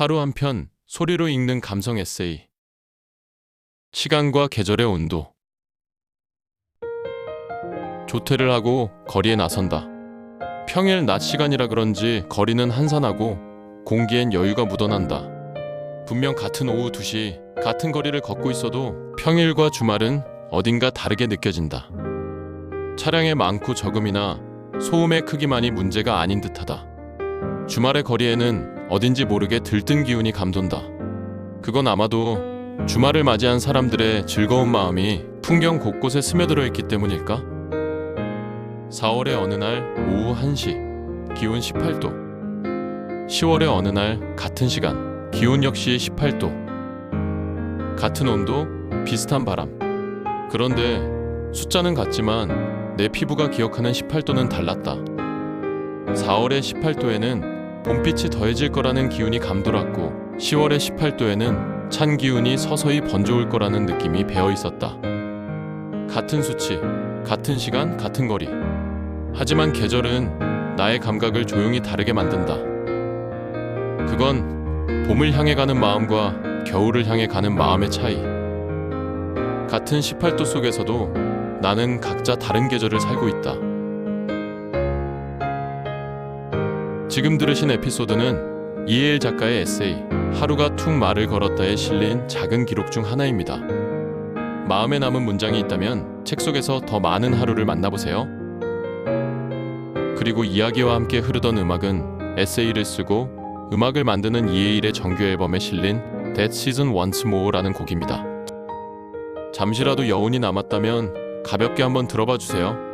하루 한 편 소리로 읽는 감성 에세이. 시간과 계절의 온도. 조퇴를 하고 거리에 나선다. 평일 낮 시간이라 그런지 거리는 한산하고 공기엔 여유가 묻어난다. 분명 같은 오후 2시 같은 거리를 걷고 있어도 평일과 주말은 어딘가 다르게 느껴진다. 차량의 많고 적음이나 소음의 크기만이 문제가 아닌 듯하다. 주말의 거리에는 어딘지 모르게 들뜬 기운이 감돈다. 그건 아마도 주말을 맞이한 사람들의 즐거운 마음이 풍경 곳곳에 스며들어 있기 때문일까? 4월의 어느 날 오후 1시 기온 18도 10월의 어느 날 같은 시간 기온 역시 18도 같은 온도 비슷한 바람 그런데 숫자는 같지만 내 피부가 기억하는 18도는 달랐다 4월의 18도에는 봄빛이 더해질 거라는 기운이 감돌았고 10월의 18도에는 찬 기운이 서서히 번져올 거라는 느낌이 배어 있었다. 같은 수치, 같은 시간, 같은 거리. 하지만 계절은 나의 감각을 조용히 다르게 만든다. 그건 봄을 향해 가는 마음과 겨울을 향해 가는 마음의 차이. 같은 18도 속에서도 나는 각자 다른 계절을 살고 있다. 지금 들으신 에피소드는 이해일 작가의 에세이 하루가 툭 말을 걸었다에 실린 작은 기록 중 하나입니다. 마음에 남은 문장이 있다면 책 속에서 더 많은 하루를 만나보세요. 그리고 이야기와 함께 흐르던 음악은 에세이를 쓰고 음악을 만드는 이해일의 정규 앨범에 실린 That Season Once More라는 곡입니다. 잠시라도 여운이 남았다면 가볍게 한번 들어봐 주세요.